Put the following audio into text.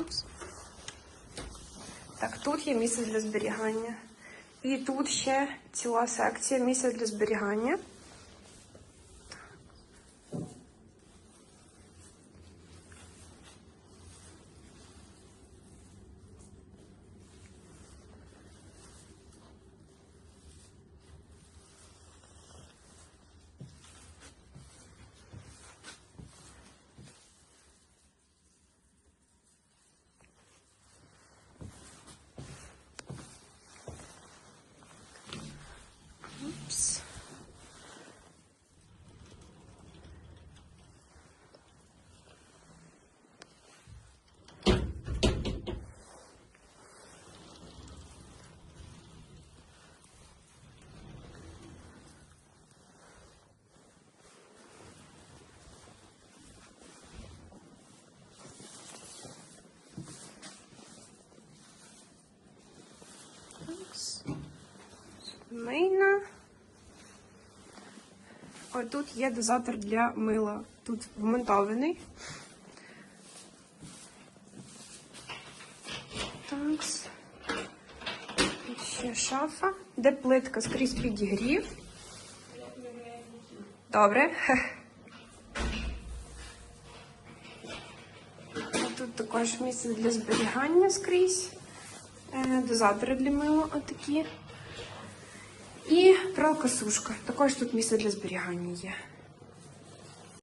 Лампс. Так, тут є місце для зберігання. І тут ще ціла секція місця для зберігання. lápis. mãe. Ось тут є дозатор для мила. Тут вмонтований. Так. Ще шафа, де плитка скрізь підігрів. Добре. Тут також місце для зберігання скрізь. Е, Дозатори для мила отакі. І пралка-сушка. Також тут місце для зберігання є.